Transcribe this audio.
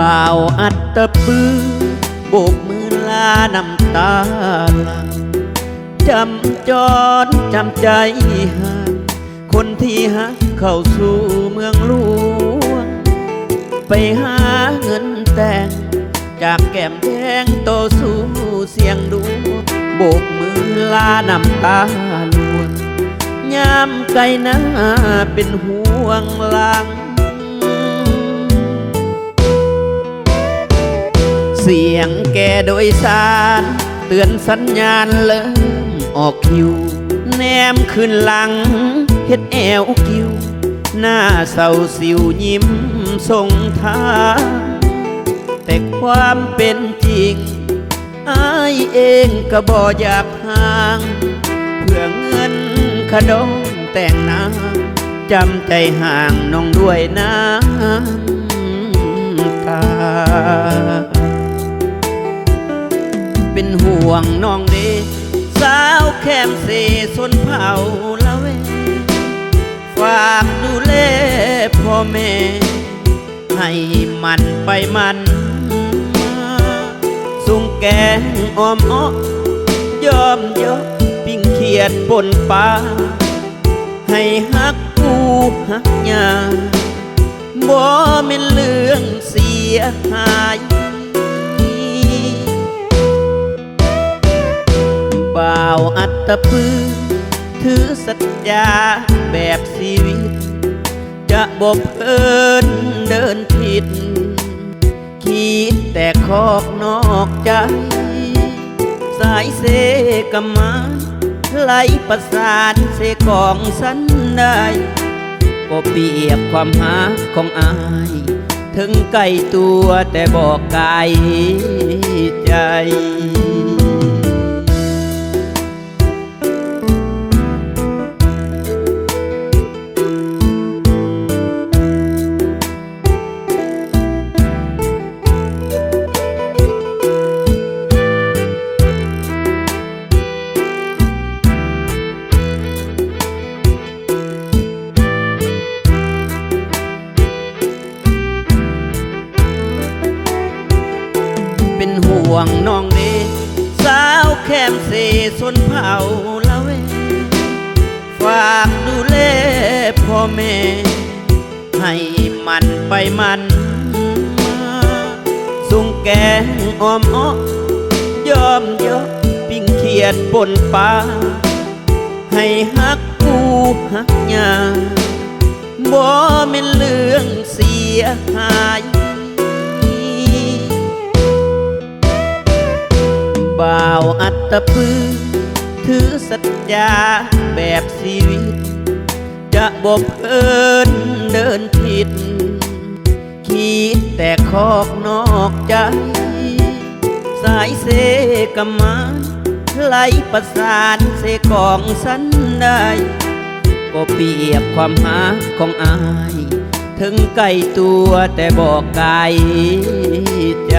บ่าวอัตตะปือโบกมือลาน้ำตาหลังจำจรจำใจหากคนที่หักเข้าสู่เมืองหลวง ไปหาเงินแต่ง จากแก้มแดงโตสู่เสียงดวงโบกมือลาน้ำตาลวงยามไกลหน้าเป็นห่วงหลัง สียงแกโดยสารเตือนสัญญาณเริ่มออกคิว แนมขึ้นหลังเฮ็ดแอวคิว หน้าเศร้าสิวยิ้มส่งทางแต่ความเป็นจริงอายเองก็บ่อยากห่าง เพื่อเงินขนมแต่งนางจำใจห่างน้องด้วยน้ำตา งน้องเดสาวแคมเสสนเผาละเวฝากดูแลพ่อแม่ ให้มันไปมันมาสุงแกงออมอ้อยอมยกปิ้งเขียดปนปลาให้ฮักกูฮักยาบ่เป็นเรื่องเสียหาย บ่าวอัตตปือ ถือสัจญาแบบชีวิต จะบบเอินเดินผิด คิดแต่คอกนอกใจ สายเสกมานไหลประสานเสกองสันได้ก็เปรียบความหาของอาย ถึงใกล้ตัวแต่บอกไกลใจ วงน้องเดสาวแคมเสสนเผาละเว ฝากดูแลพ่อแม่ ให้มันไปมันมาสุงแกงออมอ้อยอมยกปิ้งเขียดปนปลาให้ฮักกูฮักยาบ่เป็นเรื่องเสียหาย บ่าวอัตตปือ ถือสัจญาแบบชีวิต จะบบเอินเดินผิด คิดแต่คอกนอกใจ สายเสกมานไหลประสานเสกองสันได้ก็เปรียบความหาของอาย ถึงใกล้ตัวแต่บอกไกลใจ